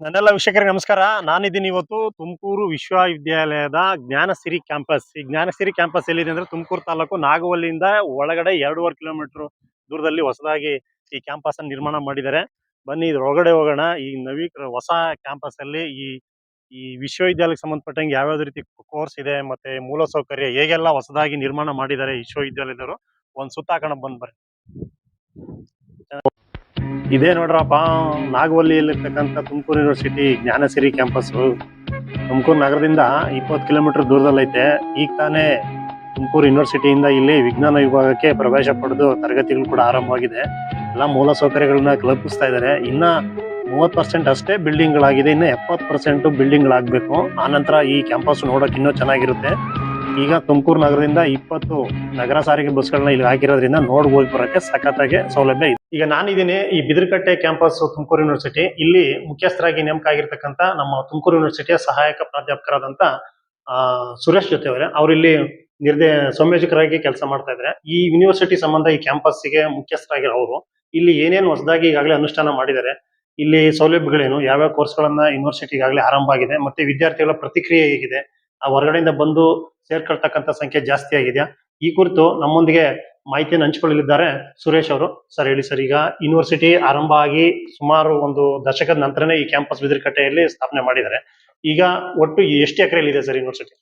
ನನ್ನೆಲ್ಲ ವೀಕ್ಷಕರಿಗೆ ನಮಸ್ಕಾರ. ನಾನಿದ್ದೀನಿ ಇವತ್ತು ತುಮಕೂರು ವಿಶ್ವವಿದ್ಯಾಲಯದ ಜ್ಞಾನಸಿರಿ ಕ್ಯಾಂಪಸ್. ಈ ಜ್ಞಾನಸಿರಿ ಕ್ಯಾಂಪಸ್ ಎಲ್ಲಿದೆ ಅಂದ್ರೆ ತುಮಕೂರು ತಾಲೂಕು ನಾಗವಲ್ಲಿಯಿಂದ ಒಳಗಡೆ ಎರಡೂವರೆ ಕಿಲೋಮೀಟರ್ ದೂರದಲ್ಲಿ ಹೊಸದಾಗಿ ಈ ಕ್ಯಾಂಪಸ್ ಅನ್ನು ನಿರ್ಮಾಣ ಮಾಡಿದ್ದಾರೆ. ಬನ್ನಿ ಇದ್ರ ಒಳಗಡೆ ಹೋಗೋಣ. ಈ ನವೀಕ ಹೊಸ ಕ್ಯಾಂಪಸ್ ಅಲ್ಲಿ ಈ ಈ ವಿಶ್ವವಿದ್ಯಾಲಯಕ್ಕೆ ಸಂಬಂಧಪಟ್ಟಂಗೆ ಯಾವ್ಯಾವ ರೀತಿ ಕೋರ್ಸ್ ಇದೆ ಮತ್ತೆ ಮೂಲಸೌಕರ್ಯ ಹೇಗೆಲ್ಲ ಹೊಸದಾಗಿ ನಿರ್ಮಾಣ ಮಾಡಿದ್ದಾರೆ ವಿಶ್ವವಿದ್ಯಾಲಯದವರು. ಒಂದು ಸುತ್ತ ಹಾಕೋಣ, ಬಂದ್ ಬರ್ರಿ. ಇದೇ ನೋಡ್ರಪ್ಪ ನಾಗವಲ್ಲಿಯಲ್ಲಿರ್ತಕ್ಕಂಥ ತುಮಕೂರು ಯೂನಿವರ್ಸಿಟಿ ಜ್ಞಾನಸಿರಿ ಕ್ಯಾಂಪಸ್ ತುಮಕೂರು ನಗರದಿಂದ ಇಪ್ಪತ್ತು ಕಿಲೋಮೀಟರ್ ದೂರದಲ್ಲೈತೆ. ಈಗ ತಾನೇ ತುಮಕೂರು ಯೂನಿವರ್ಸಿಟಿಯಿಂದ ಇಲ್ಲಿ ವಿಜ್ಞಾನ ವಿಭಾಗಕ್ಕೆ ಪ್ರವೇಶ ಪಡೆದು ತರಗತಿಗಳು ಕೂಡ ಆರಂಭವಾಗಿದೆ. ಎಲ್ಲ ಮೂಲ ಸೌಕರ್ಯಗಳನ್ನ ಕಲ್ಪಿಸ್ತಾ ಇದ್ದಾರೆ. ಇನ್ನ ಮೂವತ್ತು ಪರ್ಸೆಂಟ್ ಅಷ್ಟೇ ಬಿಲ್ಡಿಂಗ್ಗಳಾಗಿದೆ ಇನ್ನು ಎಪ್ಪತ್ತು ಪರ್ಸೆಂಟ್ ಬಿಲ್ಡಿಂಗ್ಗಳಾಗಬೇಕು ಆನಂತರ ಈ ಕ್ಯಾಂಪಸ್ ನೋಡೋಕೆ ಇನ್ನೂ ಚೆನ್ನಾಗಿರುತ್ತೆ. ಈಗ ತುಮಕೂರು ನಗರದಿಂದ ಇಪ್ಪತ್ತು ನಗರ ಸಾರಿಗೆ ಬಸ್ಗಳನ್ನ ಇಲ್ಲಿ ಹಾಕಿರೋದ್ರಿಂದ ನೋಡ್ ಹೋಗಿ ಬರೋಕ್ಕೆ ಸಖತ್ತಾಗಿ ಸೌಲಭ್ಯ ಇದೆ. ಈಗ ನಾನಿದ್ದೀನಿ ಈ ಬಿದ್ರಕಟ್ಟೆ ಕ್ಯಾಂಪಸ್ ತುಮಕೂರು ಯೂನಿವರ್ಸಿಟಿ. ಇಲ್ಲಿ ಮುಖ್ಯಸ್ಥರಾಗಿ ನೇಮಕ ಆಗಿರ್ತಕ್ಕಂಥ ನಮ್ಮ ತುಮಕೂರು ಯೂನಿವರ್ಸಿಟಿಯ ಸಹಾಯಕ ಪ್ರಾಧ್ಯಾಪಕರಾದಂಥ ಸುರೇಶ್ ಜೊತೆ ಅವರೇ ಅವ್ರು ಇಲ್ಲಿ ನಿರ್ದೇ ಸಂಯೋಜಕರಾಗಿ ಕೆಲಸ ಮಾಡ್ತಾ ಇದ್ದಾರೆ. ಈ ಯೂನಿವರ್ಸಿಟಿ ಸಂಬಂಧ ಈ ಕ್ಯಾಂಪಸ್ಗೆ ಮುಖ್ಯಸ್ಥರಾಗಿರೋ ಅವರು. ಇಲ್ಲಿ ಏನೇನು ಹೊಸದಾಗಿ ಈಗಾಗಲೇ ಅನುಷ್ಠಾನ ಮಾಡಿದ್ದಾರೆ. ಇಲ್ಲಿ ಸೌಲಭ್ಯಗಳೇನು, ಯಾವ್ಯಾವ ಕೋರ್ಸ್ಗಳನ್ನ ಯೂನಿವರ್ಸಿಟಿ ಈಗಾಗಲೇ ಆರಂಭ ಆಗಿದೆ, ಮತ್ತೆ ವಿದ್ಯಾರ್ಥಿಗಳ ಪ್ರತಿಕ್ರಿಯೆ ಹೇಗಿದೆ, ಆ ಹೊರಗಡೆಯಿಂದ ಬಂದು ಸೇರ್ಕೊಳ್ತಕ್ಕಂಥ ಸಂಖ್ಯೆ ಜಾಸ್ತಿ ಆಗಿದೆಯಾ ಈ ಕುರಿತು ನಮ್ಮೊಂದಿಗೆ ಮಾಹಿತಿಯನ್ನು ಹಂಚಿಕೊಳ್ಳಲಿದ್ದಾರೆ ಸುರೇಶ್ ಅವರು. ಸರ್ ಹೇಳಿ ಸರ್ ಈಗ ಯೂನಿವರ್ಸಿಟಿ ಆರಂಭ ಆಗಿ ಸುಮಾರು ಒಂದು ದಶಕದ ನಂತರನೇ ಈ ಕ್ಯಾಂಪಸ್ ಬಿದಿರಕಟ್ಟೆಯಲ್ಲಿ ಸ್ಥಾಪನೆ ಮಾಡಿದ್ದಾರೆ. ಈಗ ಒಟ್ಟು ಎಷ್ಟು ಎಕರೆಯಲ್ಲಿ ಇದೆ ಸರ್ ಯೂನಿವರ್ಸಿಟಿ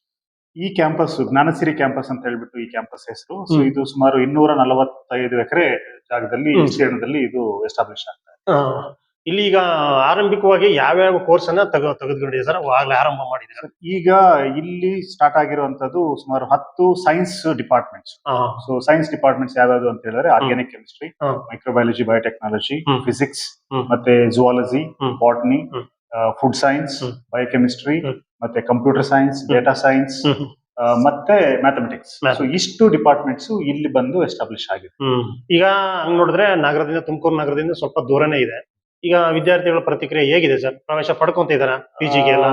ಈ ಕ್ಯಾಂಪಸ್ ಜ್ಞಾನಸಿರಿ ಕ್ಯಾಂಪಸ್ ಅಂತ ಹೇಳ್ಬಿಟ್ಟು ಈ ಕ್ಯಾಂಪಸ್ ಹೆಸರು. ಸೊ ಇದು ಸುಮಾರು ಇನ್ನೂರ ನಲವತ್ತೈದು ಎಕರೆ ಜಾಗದಲ್ಲಿ. ವಿಸ್ತೀರ್ಣದಲ್ಲಿ ಇದು ಎಸ್ಟಾಬ್ಲಿಷ್ ಆಗ್ತಾ ಇದೆ. ಇಲ್ಲಿ ಈಗ ಆರಂಭಿಕವಾಗಿ ಯಾವ್ಯಾವ ಕೋರ್ಸ್ ಅನ್ನ ತೆಗೆ ತೆಗೆದುಕೊಂಡಿದೆ ಸರ್? ಆಗ್ಲೇ ಆರಂಭ ಮಾಡಿದ್ದಾರೆ. ಈಗ ಇಲ್ಲಿ ಸ್ಟಾರ್ಟ್ ಆಗಿರುವಂತದ್ದು ಸುಮಾರು ಹತ್ತು science departments so science departments ಯಾವ್ಯಾವ್ದು ಅಂತ ಹೇಳಿದ್ರೆ organic chemistry microbiology biotechnology physics ಮತ್ತೆ zoology. Botany food science biochemistry ಮತ್ತೆ ಕಂಪ್ಯೂಟರ್ ಸೈನ್ಸ್ ಡೇಟಾ ಸೈನ್ಸ್ ಮತ್ತೆ ಮ್ಯಾಥಮೆಟಿಕ್ಸ್ ಸೊ ಇಷ್ಟು ಡಿಪಾರ್ಟ್ಮೆಂಟ್ಸ್ ಇಲ್ಲಿ ಬಂದು ಎಸ್ಟಾಬ್ಲಿಷ್ ಆಗಿದೆ. ಈಗ ಹಂಗ್ ನೋಡಿದ್ರೆ ನಗರದಿಂದ ತುಮಕೂರು ನಗರದಿಂದ ಸ್ವಲ್ಪ ದೂರನೇ ಇದೆ. ಈಗ ವಿದ್ಯಾರ್ಥಿಗಳ ಪ್ರತಿಕ್ರಿಯೆ ಹೇಗಿದೆ ಸರ್? ಪ್ರವೇಶ ಪಡ್ಕೊಂತ ಇದಾರ ಪಿ ಜಿಗೆ ಎಲ್ಲ?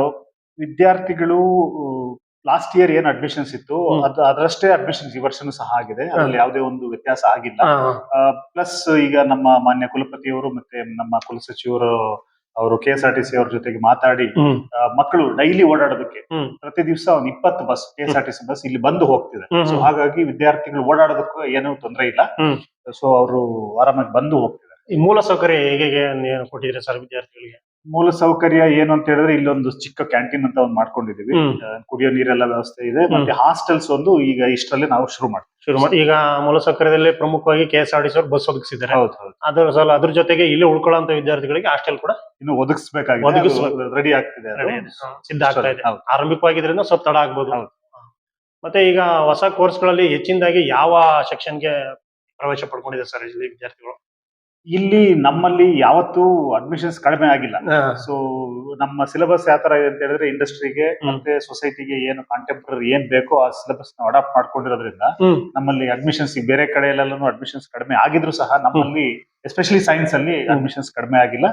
ವಿದ್ಯಾರ್ಥಿಗಳು ಲಾಸ್ಟ್ ಇಯರ್ ಏನ್ ಅಡ್ಮಿಷನ್ಸ್ ಇತ್ತು. ಅದು ಅದರಷ್ಟೇ ಅಡ್ಮಿಷನ್ಸ್ ಈ ವರ್ಷನೂ ಸಹ ಆಗಿದೆ. ಅದರಲ್ಲಿ ಯಾವುದೇ ಒಂದು ವ್ಯತ್ಯಾಸ ಆಗಿಲ್ಲ. ಪ್ಲಸ್ ಈಗ ನಮ್ಮ ಮಾನ್ಯ ಕುಲಪತಿಯವರು ಮತ್ತೆ ನಮ್ಮ ಕುಲಸಚಿವರು ಅವರು K S R T C ಅವ್ರ ಜೊತೆಗೆ ಮಾತಾಡಿ ಮಕ್ಕಳು ಡೈಲಿ ಓಡಾಡೋದಕ್ಕೆ ಪ್ರತಿ ದಿವಸ ಒಂದು ಇಪ್ಪತ್ತು bus K S R T C bus ಇಲ್ಲಿ ಬಂದು ಹೋಗ್ತಿದೆ. ಸೊ ಹಾಗಾಗಿ ವಿದ್ಯಾರ್ಥಿಗಳು ಓಡಾಡೋದಕ್ಕೂ ಏನೂ ತೊಂದರೆ ಇಲ್ಲ. ಸೊ ಅವರು ಆರಾಮಾಗಿ ಬಂದು ಹೋಗ್ತಿದ್ದಾರೆ. ಈ ಮೂಲ ಸೌಕರ್ಯ ಹೇಗೆ ಕೊಟ್ಟಿದ್ರೆ ನೀವು ಸರ್ ವಿದ್ಯಾರ್ಥಿಗಳಿಗೆ? ಮೂಲ ಸೌಕರ್ಯ ಏನು ಅಂತ ಹೇಳಿದ್ರೆ ಇಲ್ಲೊಂದು ಚಿಕ್ಕ ಕ್ಯಾಂಟೀನ್ ಅಂತ ಒಂದು ಮಾಡ್ಕೊಂಡಿದೀವಿ ಕುಡಿಯೋ ನೀರೆಲ್ಲ ವ್ಯವಸ್ಥೆ ಇದೆ. ಮತ್ತೆ ಹಾಸ್ಟೆಲ್ಸ್ ಒಂದು ಈಗ ಇಷ್ಟರಲ್ಲಿ ನಾವು ಶುರು ಮಾಡ್ತೀವಿ. ಶುರು ಮಾಡಿ ಈಗ ಮೂಲ ಸೌಕರ್ಯದಲ್ಲಿ ಪ್ರಮುಖವಾಗಿ K S R T C bus ಒದಗಿಸಿದ್ದಾರೆ. ಅದ್ರ ಸಲ ಅದ್ರ ಜೊತೆಗೆ ಇಲ್ಲಿ ಉಳ್ಕೊಳ್ಳುವಂತ ವಿದ್ಯಾರ್ಥಿಗಳಿಗೆ ಹಾಸ್ಟೆಲ್ ಕೂಡ ಇನ್ನು ಒದಗ್ಸ್ಬೇಕಾಗಿ ಒದಗಿಸಬೇಕು. ರೆಡಿ ಆಗ್ತಿದೆ. ಸಿದ್ಧ ಆಗ್ತಾ ಇದೆ. ಆರಂಭಿಕವಾಗಿದ್ರಿಂದ ಸ್ವಲ್ಪ ತಡ ಆಗ್ಬೋದು. ಮತ್ತೆ ಈಗ ಹೊಸ ಕೋರ್ಸ್ಗಳಲ್ಲಿ ಹೆಚ್ಚಿನದಾಗಿ ಯಾವ ಸೆಕ್ಷನ್ಗೆ ಪ್ರವೇಶ ಪಡ್ಕೊಂಡಿದೆ ಸರ್ ಇಲ್ಲಿ ವಿದ್ಯಾರ್ಥಿಗಳು? ಇಲ್ಲಿ ನಮ್ಮಲ್ಲಿ ಯಾವತ್ತೂ ಅಡ್ಮಿಷನ್ಸ್ ಕಡಿಮೆ ಆಗಿಲ್ಲ. ಸೊ ನಮ್ಮ ಸಿಲೆಬಸ್ ಯಾವ ತರ ಇದೆ ಅಂತ ಹೇಳಿದ್ರೆ ಇಂಡಸ್ಟ್ರಿಗೆ ಮತ್ತೆ ಸೊಸೈಟಿಗೆ ಏನು ಕಾಂಟೆಂಪ್ರರಿ ಏನ್ ಬೇಕೋ ಆ ಸಿಲೆಬಸ್ನ ಅಡಾಪ್ಟ್ ಮಾಡ್ಕೊಂಡಿರೋದ್ರಿಂದ ನಮ್ಮಲ್ಲಿ ಅಡ್ಮಿಷನ್ಸ್ ಬೇರೆ ಕಡೆಯಲ್ಲೆಲ್ಲೂ ಅಡ್ಮಿಷನ್ಸ್ ಕಡಿಮೆ ಆಗಿದ್ರು ಸಹ ನಮ್ಮಲ್ಲಿ ಎಸ್ಪೆಷಲಿ ಸೈನ್ಸ್ ಅಲ್ಲಿ ಅಡ್ಮಿಷನ್ಸ್ ಕಡಿಮೆ ಆಗಿಲ್ಲ.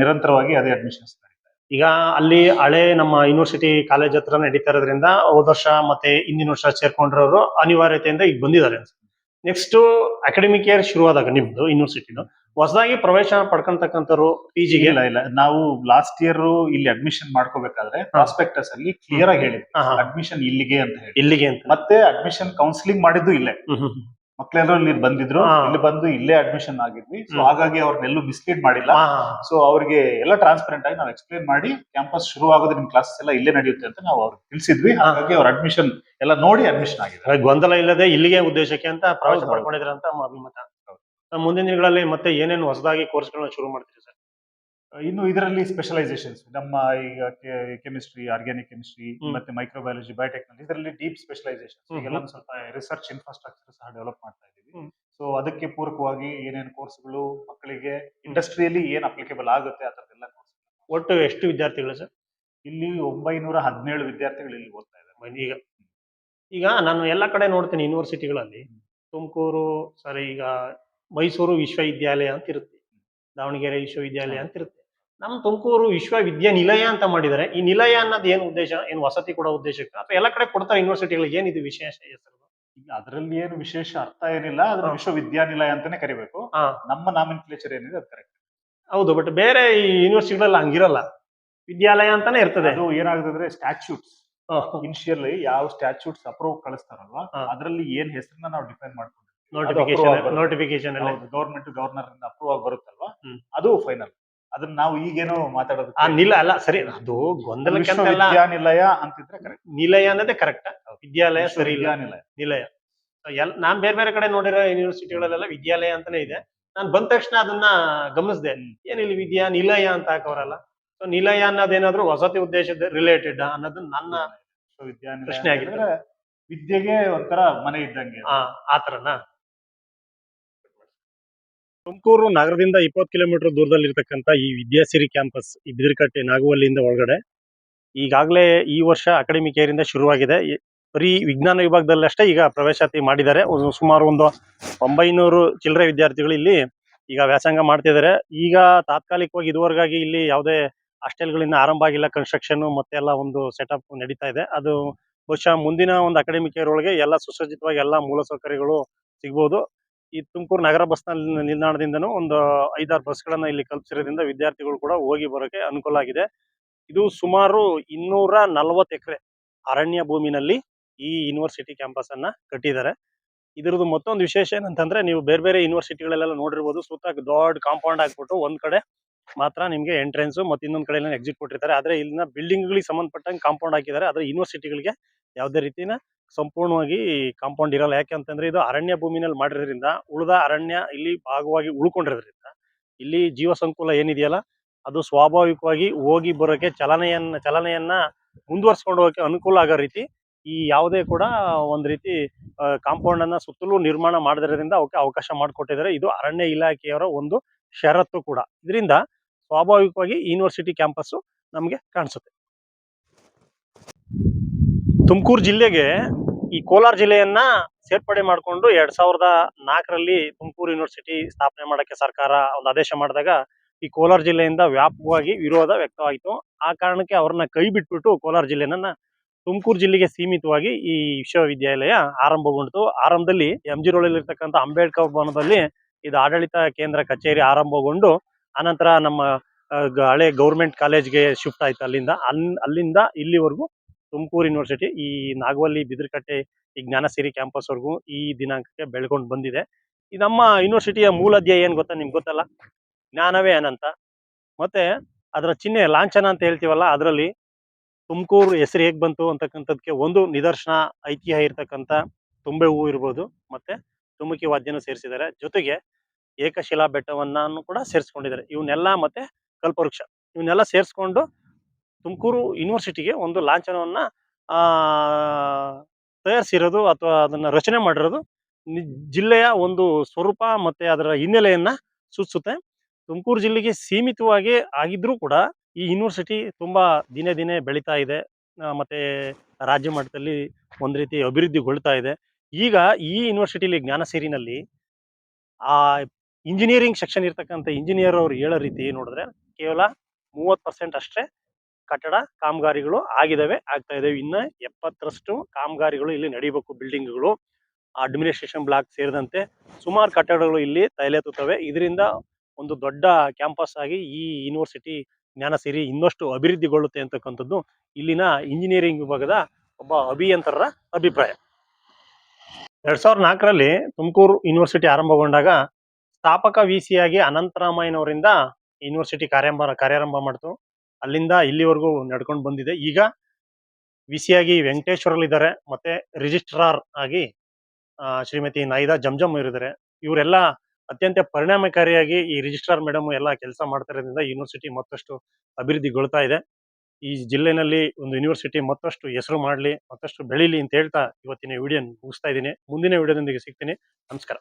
ನಿರಂತರವಾಗಿ ಅದೇ ಅಡ್ಮಿಷನ್ಸ್ ಈಗ ಅಲ್ಲಿ ಹಳೆ ನಮ್ಮ ಯೂನಿವರ್ಸಿಟಿ ಕಾಲೇಜ್ ಹತ್ರ ನಡೀತಾ ಇರೋದ್ರಿಂದ ಹೋದ ವರ್ಷ ಮತ್ತೆ ಹಿಂದಿನ ವರ್ಷ ಸೇರ್ಕೊಂಡಿರೋರು ಅನಿವಾರ್ಯತೆಯಿಂದ ಈಗ ಬಂದಿದ್ದಾರೆ ನೆಕ್ಸ್ಟ್ ಅಕಾಡೆಮಿಕ್ ಇಯರ್ ಶುರುವಾದಾಗ ನಿಮ್ದು ಯೂನಿವರ್ಸಿಟಿನು ಹೊಸದಾಗಿ ಪ್ರವೇಶ ಪಡ್ಕೊಂತಕ್ಕಂಥವ್ರು ಪಿ ಜಿಗೆ ಇಲ್ಲ ಇಲ್ಲ. ನಾವು ಲಾಸ್ಟ್ ಇಯರ್ ಇಲ್ಲಿ ಅಡ್ಮಿಷನ್ ಮಾಡ್ಕೋಬೇಕಾದ್ರೆ ಪ್ರಾಸ್ಪೆಕ್ಟಸ್ ಅಲ್ಲಿ ಕ್ಲಿಯರ್ ಆಗಿ ಹೇಳಿದ್ವಿ. ಅಡ್ಮಿಷನ್ ಇಲ್ಲಿಗೆ ಅಂತ ಹೇಳಿ ಇಲ್ಲಿಗೆ ಅಂತ. ಮತ್ತೆ ಅಡ್ಮಿಷನ್ ಕೌನ್ಸಿಲಿಂಗ್ ಮಾಡಿದ್ದು ಇಲ್ಲೇ. ಹ್ಮ್ ಇಲ್ಲಿ ಬಂದಿದ್ರು. ಇಲ್ಲಿ ಬಂದು ಇಲ್ಲೇ ಅಡ್ಮಿಷನ್ ಆಗಿದ್ವಿ. ಸೊ. ಹಾಗಾಗಿ ಅವ್ರನ್ನೆಲ್ಲೂ ಮಿಸ್ಲೀಡ್ ಮಾಡಿಲ್ಲ. ಸೊ ಅವ್ರಿಗೆ ಎಲ್ಲ ಟ್ರಾನ್ಸ್ಪರೆಂಟ್ ಆಗಿ ನಾವು ಎಕ್ಸ್ಪ್ಲೇನ್ ಮಾಡಿ ಕ್ಯಾಂಪಸ್ ಶುರು ಆಗೋದು ನಿಮ್ ಕ್ಲಾಸಸ್ ಎಲ್ಲ ಇಲ್ಲೇ ನಡೆಯುತ್ತೆ ಅಂತ ನಾವು ಅವ್ರಿಗೆ ತಿಳಿಸಿದ್ವಿ. ಹಾಗಾಗಿ ಅವ್ರ ಅಡ್ಮಿಷನ್ ಎಲ್ಲ ನೋಡಿ ಅಡ್ಮಿಷನ್ ಆಗಿದೆ. ಗೊಂದಲ ಇಲ್ಲದೆ ಇಲ್ಲಿಗೆ ಉದ್ದೇಶಕ್ಕೆ ಅಂತ ನಮ್ಮ ಅಭಿಮತ. ಮುಂದಿನ ದಿನಗಳಲ್ಲಿ ಮತ್ತೆ ಏನೇನು ಹೊಸದಾಗಿ ಕೋರ್ಸ್ಗಳನ್ನ ಶುರು ಮಾಡ್ತೀರಿ ಸರ್? ಇನ್ನು ಇದರಲ್ಲಿ ಸ್ಪೆಷಲೈಸೇಷನ್ಸ್ ನಮ್ಮ ಈಗ ಕೆಮಿಸ್ಟ್ರಿ ಆರ್ಗ್ಯಾನಿಕ್ ಕೆಮಿಸ್ಟ್ರಿ ಮತ್ತೆ ಮೈಕ್ರೋಬಯಾಲಜಿ ಬಯೋಟೆಕ್ನಾಲಜಿ ಇದರಲ್ಲಿ ಡೀಪ್ ಸ್ಪೆಷಲೈಸೇಷನ್ ಎಲ್ಲ ಸ್ವಲ್ಪ ರಿಸರ್ಚ್ ಇನ್ಫ್ರಾಸ್ಟ್ರಕ್ಚರ್ ಸಹ ಡೆವಲಪ್ ಮಾಡ್ತಾ ಇದ್ದೀವಿ. ಸೊ ಅದಕ್ಕೆ ಪೂರಕವಾಗಿ ಏನೇನು ಕೋರ್ಸ್ಗಳು ಮಕ್ಕಳಿಗೆ ಇಂಡಸ್ಟ್ರಿಯಲ್ಲಿ ಏನ್ ಅಪ್ಲಿಕೇಬಲ್ ಆಗುತ್ತೆ ಆ ಥರದ್ದೆಲ್ಲ ಕೋರ್ಸ್ ಒಟ್ಟು ಎಷ್ಟು ವಿದ್ಯಾರ್ಥಿಗಳು ಸರ್? ಇಲ್ಲಿ ಒಂಬೈನೂರ ಹದಿನೇಳು ವಿದ್ಯಾರ್ಥಿಗಳು ಇಲ್ಲಿ ಓದ್ತಾ ಇದ್ದಾರೆ. ಈಗ ಈಗ ನಾನು ಎಲ್ಲ ಕಡೆ ನೋಡ್ತೀನಿ ಯೂನಿವರ್ಸಿಟಿಗಳಲ್ಲಿ ತುಮಕೂರು ಸರಿ ಈಗ ಮೈಸೂರು ವಿಶ್ವವಿದ್ಯಾಲಯ ಅಂತ ಇರುತ್ತೆ. ದಾವಣಗೆರೆ ವಿಶ್ವವಿದ್ಯಾಲಯ ಅಂತ ಇರುತ್ತೆ. ನಮ್ಮ ತುಮಕೂರು ವಿಶ್ವವಿದ್ಯಾನಿಲಯ ಅಂತ ಮಾಡಿದರೆ ಈ ನಿಲಯ ಅನ್ನೋದು ಏನು ಉದ್ದೇಶ? ಏನು ವಸತಿ ಕೊಡೋ ಉದ್ದೇಶಕ್ಕೆ? ಅಥವಾ ಎಲ್ಲ ಕಡೆ ಕೊಡ್ತಾರೆ ಯೂನಿವರ್ಸಿಟಿಗಳಿಗೆ ಏನಿದು ವಿಶೇಷ ಹೆಸರು? ಅದರಲ್ಲಿ ಏನು ವಿಶೇಷ ಅರ್ಥ ಏನಿಲ್ಲ. ಅದ್ರ. ವಿಶ್ವವಿದ್ಯಾನಿಲಯ ಅಂತಾನೆ ಕರಿಬೇಕು. ನಮ್ಮ ನಾಮಿನ್ಕ್ಲೇಚರ್ ಏನಿದೆ ಅದು ಕರೆಕ್ಟ್ ಹೌದು ಬಟ್ ಬೇರೆ ಈ ಯೂನಿವರ್ಸಿಟಿಗಳಲ್ಲಿ ಹಂಗಿರಲ್ಲ. ವಿದ್ಯಾಲಯ ಅಂತಾನೆ ಇರ್ತದೆ. ಅದು ಏನಾಗುತ್ತೆ ಸ್ಟ್ಯಾಚ್ಯೂಟ್ಸ್ ಇನಿಷಿಯಲ್ ಯಾವ ಸ್ಟ್ಯಾಚ್ಯೂಟ್ಸ್ ಅಪ್ರೂವ್ ಕಳಿಸ್ತಾರಲ್ವಾ? ಅದರಲ್ಲಿ ಏನ್ ಹೆಸರನ್ನ ನಾವು ಡಿಫೈನ್ ಮಾಡ್ಕೊಂಡಿರ್ತೀವಿ ನೋಟಿಫಿಕೇಶನ್ ನೋಟಿಫಿಕೇಶನ್ ಗವರ್ಮೆಂಟ್ ಗವರ್ನರ್ ಇಂದ ಅಪ್ರೂವ್ ಆಗಿ ಬರುತ್ತಲ್ವಾ? ಅದು ಫೈನಲ್ ಅದನ್ನ ನಾವು ಈಗೇನೋ ಮಾತಾಡೋದು ಆ ನಿಲ ಅಲ್ಲ ಸರಿ ಅದು ಗೊಂದಲಕ್ಕೆ ವಿದ್ಯಾನಿಲಯ ಅಂತಿದ್ರೆ ಕರೆಕ್ಟ್ ನಿಲಯ ಅನ್ನೋದೇ ಕರೆಕ್ಟ್ ವಿದ್ಯಾಲಯ ಸರಿ ಇಲ್ಲ. ನಿಲಯ. ನಿಲಯ ಎಲ್ ನಾನ್ ಬೇರೆ ಬೇರೆ ಕಡೆ ನೋಡಿರೋ ಯೂನಿವರ್ಸಿಟಿಗಳಲ್ಲೆಲ್ಲ ವಿದ್ಯಾಲಯ ಅಂತಾನೆ ಇದೆ. ನಾನು ಬಂದ ತಕ್ಷಣ ಅದನ್ನ ಗಮನಿಸಿದೆ. ಏನಿಲ್ಲ ವಿದ್ಯಾ ನಿಲಯ ಅಂತ ಹಾಕೋರಲ್ಲ ಸೊ ನಿಲಯ ಅನ್ನೋದೇನಾದ್ರೂ ವಸತಿ ಉದ್ದೇಶದ ರಿಲೇಟೆಡ್ ಅನ್ನೋದು ನನ್ನ ಪ್ರಶ್ನೆ ಆಗಿದೆ ವಿದ್ಯೆಗೆ ಒಂಥರ ಮನೆ ಇದ್ದಂಗೆ. ಆ ಆತರನ ತುಮಕೂರು ನಗರದಿಂದ ಇಪ್ಪತ್ತು ಕಿಲೋಮೀಟರ್ ದೂರದಲ್ಲಿರ್ತಕ್ಕಂಥ ಈ ವಿದ್ಯಾಸಿರಿ ಕ್ಯಾಂಪಸ್ ಈ ಬಿದಿರಕಟ್ಟೆ ನಾಗವಲ್ಲಿಯಿಂದ ಒಳಗಡೆ ಈಗಾಗಲೇ ಈ ವರ್ಷ ಅಕಾಡೆಮಿಕ್ ಏರಿಂದ ಶುರುವಾಗಿದೆ. ಬರೀ ವಿಜ್ಞಾನ ವಿಭಾಗದಲ್ಲಷ್ಟೇ ಈಗ ಪ್ರವೇಶಾತಿ ಮಾಡಿದ್ದಾರೆ. ಸುಮಾರು ಒಂದು ಒಂಬೈನೂರು ಚಿಲ್ಲರೆ ವಿದ್ಯಾರ್ಥಿಗಳು ಇಲ್ಲಿ ಈಗ ವ್ಯಾಸಂಗ ಮಾಡ್ತಿದ್ದಾರೆ. ಈಗ ತಾತ್ಕಾಲಿಕವಾಗಿ ಇದುವರೆಗಾಗಿ ಇಲ್ಲಿ ಯಾವುದೇ ಹಾಸ್ಟೆಲ್ಗಳಿಂದ ಆರಂಭ ಆಗಿಲ್ಲ. ಕನ್ಸ್ಟ್ರಕ್ಷನ್ ಮತ್ತೆ ಎಲ್ಲ ಒಂದು ಸೆಟಪ್ ನಡೀತಾ ಇದೆ. ಅದು ಬಹುಶಃ ಮುಂದಿನ ಒಂದು ಅಕಾಡೆಮಿಕ್ ಇಯರ್ ಒಳಗೆ ಎಲ್ಲ ಸುಸಜ್ಜಿತವಾಗಿ ಎಲ್ಲ ಮೂಲಸೌಕರ್ಯಗಳು ಸಿಗ್ಬೋದು. ಈ ತುಮಕೂರು ನಗರ ಬಸ್ ನಿಲ್ದಾಣದಿಂದನೂ ಒಂದು ಐದಾರು ಬಸ್ಗಳನ್ನು ಇಲ್ಲಿ ಕಲ್ಪಿಸಿರೋದ್ರಿಂದ ವಿದ್ಯಾರ್ಥಿಗಳು ಕೂಡ ಹೋಗಿ ಬರೋಕೆ ಅನುಕೂಲ ಆಗಿದೆ. ಇದು ಸುಮಾರು ಇನ್ನೂರ ನಲವತ್ತು ಎಕರೆ ಅರಣ್ಯ ಭೂಮಿನಲ್ಲಿ ಈ ಯೂನಿವರ್ಸಿಟಿ ಕ್ಯಾಂಪಸ್ ಅನ್ನ ಕಟ್ಟಿದ್ದಾರೆ. ಇದರದ್ದು ಮತ್ತೊಂದು ವಿಶೇಷ ಏನಂತಂದ್ರೆ ನೀವು ಬೇರೆ ಬೇರೆ ಯೂನಿವರ್ಸಿಟಿಗಳಲ್ಲೆಲ್ಲ ನೋಡಿರ್ಬೋದು ಸುತ್ತ ದೊಡ್ಡ ಕಾಂಪೌಂಡ್ ಹಾಕ್ಬಿಟ್ಟು ಒಂದ್ ಕಡೆ ಮಾತ್ರ ನಿಮಗೆ ಎಂಟ್ರೆನ್ಸ್ ಮತ್ತೆ ಇನ್ನೊಂದ್ ಕಡೆ ಎಕ್ಸಿಟ್ ಕೊಟ್ಟಿರ್ತಾರೆ. ಆದ್ರೆ ಇಲ್ಲಿನ ಬಿಲ್ಡಿಂಗ್ಗಳಿಗೆ ಸಂಬಂಧಪಟ್ಟಂಗೆ ಕಾಂಪೌಂಡ್ ಹಾಕಿದ್ದಾರೆ. ಆದ್ರೆ ಯೂನಿವರ್ಸಿಟಿಗಳಿಗೆ ಯಾವುದೇ ರೀತಿನ ಸಂಪೂರ್ಣವಾಗಿ ಕಾಂಪೌಂಡ್ ಇರಲ್ಲ. ಯಾಕೆ ಅಂತಂದ್ರೆ ಇದು ಅರಣ್ಯ ಭೂಮಿನಲ್ಲಿ ಮಾಡಿರೋದ್ರಿಂದ, ಉಳಿದ ಅರಣ್ಯ ಇಲ್ಲಿ ಭಾಗವಾಗಿ ಉಳ್ಕೊಂಡಿರೋದ್ರಿಂದ, ಇಲ್ಲಿ ಜೀವ ಸಂಕುಲ ಏನಿದೆಯಲ್ಲ, ಅದು ಸ್ವಾಭಾವಿಕವಾಗಿ ಹೋಗಿ ಬರೋಕೆ ಚಲನೆಯನ್ನ ಚಲನೆಯನ್ನ ಮುಂದುವರ್ಸ್ಕೊಂಡು ಹೋಗಕ್ಕೆ ಅನುಕೂಲ ಆಗೋ ರೀತಿ, ಈ ಯಾವುದೇ ಕೂಡ ಒಂದ್ ರೀತಿ ಕಾಂಪೌಂಡ್ ಅನ್ನ ಸುತ್ತಲೂ ನಿರ್ಮಾಣ ಮಾಡಿದ್ರಿಂದ ಅವಕ್ಕೆ ಅವಕಾಶ ಮಾಡಿಕೊಟ್ಟಿದ್ದಾರೆ. ಇದು ಅರಣ್ಯ ಇಲಾಖೆಯವರ ಒಂದು ಷರತ್ತು ಕೂಡ. ಇದರಿಂದ ಸ್ವಾಭಾವಿಕವಾಗಿ ಯೂನಿವರ್ಸಿಟಿ ಕ್ಯಾಂಪಸ್ ನಮಗೆ ಕಾಣಿಸುತ್ತೆ. ತುಮಕೂರು ಜಿಲ್ಲೆಗೆ ಈ ಕೋಲಾರ ಜಿಲ್ಲೆಯನ್ನ ಸೇರ್ಪಡೆ ಮಾಡಿಕೊಂಡು ಎರಡ್ ಸಾವಿರದ ನಾಲ್ಕರಲ್ಲಿ ತುಮಕೂರು ಯೂನಿವರ್ಸಿಟಿ ಸ್ಥಾಪನೆ ಮಾಡಕ್ಕೆ ಸರ್ಕಾರ ಒಂದು ಆದೇಶ ಮಾಡಿದಾಗ ಈ ಕೋಲಾರ ಜಿಲ್ಲೆಯಿಂದ ವ್ಯಾಪಕವಾಗಿ ವಿರೋಧ ವ್ಯಕ್ತವಾಯಿತು. ಆ ಕಾರಣಕ್ಕೆ ಅವ್ರನ್ನ ಕೈ ಬಿಟ್ಬಿಟ್ಟು ಕೋಲಾರ ಜಿಲ್ಲೆನನ್ನ ತುಮಕೂರು ಜಿಲ್ಲೆಗೆ ಸೀಮಿತವಾಗಿ ಈ ವಿಶ್ವವಿದ್ಯಾಲಯ ಆರಂಭಗೊಂಡಿತು. ಆರಂಭದಲ್ಲಿ ಎಂ ಜಿ ರೋಡಲ್ಲಿ ಇರ್ತಕ್ಕಂಥ ಅಂಬೇಡ್ಕರ್ ಭವನದಲ್ಲಿ ಇದು ಆಡಳಿತ ಕೇಂದ್ರ ಕಚೇರಿ ಆರಂಭಗೊಂಡು ಆನಂತರ ನಮ್ಮ ಹಳೆ ಗೌರ್ಮೆಂಟ್ ಕಾಲೇಜ್ಗೆ ಶಿಫ್ಟ್ ಆಯ್ತು ಅಲ್ಲಿಂದ. ಅಲ್, ಅಲ್ಲಿಂದ ಇಲ್ಲಿವರೆಗೂ ತುಮಕೂರು ಯೂನಿವರ್ಸಿಟಿ ಈ ನಾಗವಲ್ಲಿ ಬಿದಿರಕಟ್ಟೆ ಈ ಜ್ಞಾನಸಿರಿ ಕ್ಯಾಂಪಸ್ ವರೆಗೂ ಈ ದಿನಾಂಕಕ್ಕೆ ಬೆಳ್ಕೊಂಡು ಬಂದಿದೆ. ಈ ನಮ್ಮ ಯೂನಿವರ್ಸಿಟಿಯ ಮೂಲ ಧ್ಯೇಯ ಏನ್ ಗೊತ್ತಾ ನಿಮ್ಗೆ ಗೊತ್ತಲ್ಲ? ಜ್ಞಾನವೇ ಅನಂತ. ಮತ್ತೆ ಅದರ ಚಿಹ್ನೆ ಲಾಂಛನ ಅಂತ ಹೇಳ್ತೀವಲ್ಲ, ಅದರಲ್ಲಿ ತುಮಕೂರು ಹೆಸರು ಹೇಗೆ ಬಂತು ಅಂತಕ್ಕಂಥದ್ದಕ್ಕೆ ಒಂದು ನಿದರ್ಶನ, ಐತಿಹ್ಯ ಇರತಕ್ಕಂಥ ತುಂಬೆ ಹೂವು ಇರ್ಬೋದು, ಮತ್ತೆ ತುಮಕಿ ವಾದ್ಯನೂ ಸೇರಿಸಿದ್ದಾರೆ. ಜೊತೆಗೆ ಏಕಶಿಲಾ ಬೆಟ್ಟವನ್ನು ಕೂಡ ಸೇರಿಸ್ಕೊಂಡಿದ್ದಾರೆ. ಇವನ್ನೆಲ್ಲ ಮತ್ತೆ ಕಲ್ಪವೃಕ್ಷ. ಇವನ್ನೆಲ್ಲ ಸೇರಿಸ್ಕೊಂಡು ತುಮಕೂರು ಯೂನಿವರ್ಸಿಟಿಗೆ ಒಂದು ಲಾಂಛನವನ್ನು ತಯಾರಿಸಿರೋದು ಅಥವಾ ಅದನ್ನ ರಚನೆ ಮಾಡಿರೋದು ಜಿಲ್ಲೆಯ ಒಂದು ಸ್ವರೂಪ ಮತ್ತೆ ಅದರ ಹಿನ್ನೆಲೆಯನ್ನು ಸೂಚಿಸುತ್ತೆ. ತುಮಕೂರು ಜಿಲ್ಲೆಗೆ ಸೀಮಿತವಾಗಿ ಆಗಿದ್ದರೂ ಕೂಡ ಈ ಯೂನಿವರ್ಸಿಟಿ ತುಂಬಾ ದಿನೇ ದಿನೇ ಬೆಳೀತಾ ಇದೆ. ಮತ್ತು ಮತ್ತೆ ರಾಜ್ಯ ಮಟ್ಟದಲ್ಲಿ ಒಂದು ರೀತಿ ಅಭಿವೃದ್ಧಿಗೊಳ್ತಾ ಇದೆ. ಈಗ ಈ ಯೂನಿವರ್ಸಿಟಿಲಿ ಜ್ಞಾನಸಿರಿನಲ್ಲಿ ಆ ಇಂಜಿನಿಯರಿಂಗ್ ಸೆಕ್ಷನ್ ಇರ್ತಕ್ಕಂಥ ಇಂಜಿನಿಯರ್ ಅವ್ರು ಹೇಳೋ ರೀತಿ ನೋಡಿದ್ರೆ ಕೇವಲ ಮೂವತ್ತು ಪರ್ಸೆಂಟ್ ಅಷ್ಟೇ ಕಟ್ಟಡ ಕಾಮಗಾರಿಗಳು ಆಗಿದವೆ, ಆಗ್ತಾ ಇದಾವೆ. ಇನ್ನ ಎಪ್ಪತ್ತರಷ್ಟು ಕಾಮಗಾರಿಗಳು ಇಲ್ಲಿ ನಡೀಬೇಕು. ಬಿಲ್ಡಿಂಗ್ಗಳು, ಅಡ್ಮಿನಿಸ್ಟ್ರೇಷನ್ ಬ್ಲಾಕ್ ಸೇರಿದಂತೆ ಸುಮಾರು ಕಟ್ಟಡಗಳು ಇಲ್ಲಿ ತಲೆತ್ತುತ್ತವೆ ಇದರಿಂದ ಒಂದು ದೊಡ್ಡ ಕ್ಯಾಂಪಸ್ ಆಗಿ ಈ ಯೂನಿವರ್ಸಿಟಿ ಜ್ಞಾನಸಿರಿ ಇನ್ನಷ್ಟು ಅಭಿವೃದ್ಧಿಗೊಳ್ಳುತ್ತೆ ಅಂತಕ್ಕಂಥದ್ದು ಇಲ್ಲಿನ ಇಂಜಿನಿಯರಿಂಗ್ ವಿಭಾಗದ ಒಬ್ಬ ಅಭಿಯಂತರರ ಅಭಿಪ್ರಾಯ. ಎರಡ್ ಸಾವಿರದ ನಾಲ್ಕರಲ್ಲಿ ತುಮಕೂರು ಯೂನಿವರ್ಸಿಟಿ ಆರಂಭಗೊಂಡಾಗ ಸ್ಥಾಪಕ ವಿ ಆಗಿ ಅನಂತರಾಮಯ್ಯನವರಿಂದ ಯೂನಿವರ್ಸಿಟಿ ಕಾರ್ಯಾರಂಭ ಕಾರ್ಯಾರಂಭ ಮಾಡ್ತು. ಅಲ್ಲಿಂದ ಇಲ್ಲಿವರೆಗೂ ನಡ್ಕೊಂಡು ಬಂದಿದೆ. ಈಗ ವಿ ಆಗಿ ವೆಂಕಟೇಶ್ವರಲ್ಲಿದ್ದಾರೆ. ಮತ್ತೆ ರಿಜಿಸ್ಟ್ರಾರ್ ಆಗಿ ಶ್ರೀಮತಿ ನೈದಾ ಜಂಜಮ್ ಇರಿದ್ದಾರೆ ಇವರೆಲ್ಲ ಅತ್ಯಂತ ಪರಿಣಾಮಕಾರಿಯಾಗಿ ಈ ರಿಜಿಸ್ಟ್ರಾರ್ ಮೇಡಮ್ ಎಲ್ಲ ಕೆಲಸ ಮಾಡ್ತಾ ಇರೋದ್ರಿಂದ ಯೂನಿವರ್ಸಿಟಿ ಮತ್ತಷ್ಟು ಅಭಿವೃದ್ಧಿಗೊಳ್ತಾ ಇದೆ. ಈ ಜಿಲ್ಲೆನಲ್ಲಿ ಒಂದು ಯೂನಿವರ್ಸಿಟಿ ಮತ್ತಷ್ಟು ಹೆಸರು ಮಾಡಲಿ, ಮತ್ತಷ್ಟು ಬೆಳೀಲಿ ಅಂತ ಹೇಳ್ತಾ ಇವತ್ತಿನ ವಿಡಿಯೋ ಮುಗಿಸ್ತಾ ಇದ್ದೀನಿ. ಮುಂದಿನ ವಿಡಿಯೋದೊಂದಿಗೆ ಸಿಗ್ತೀನಿ. ನಮಸ್ಕಾರ.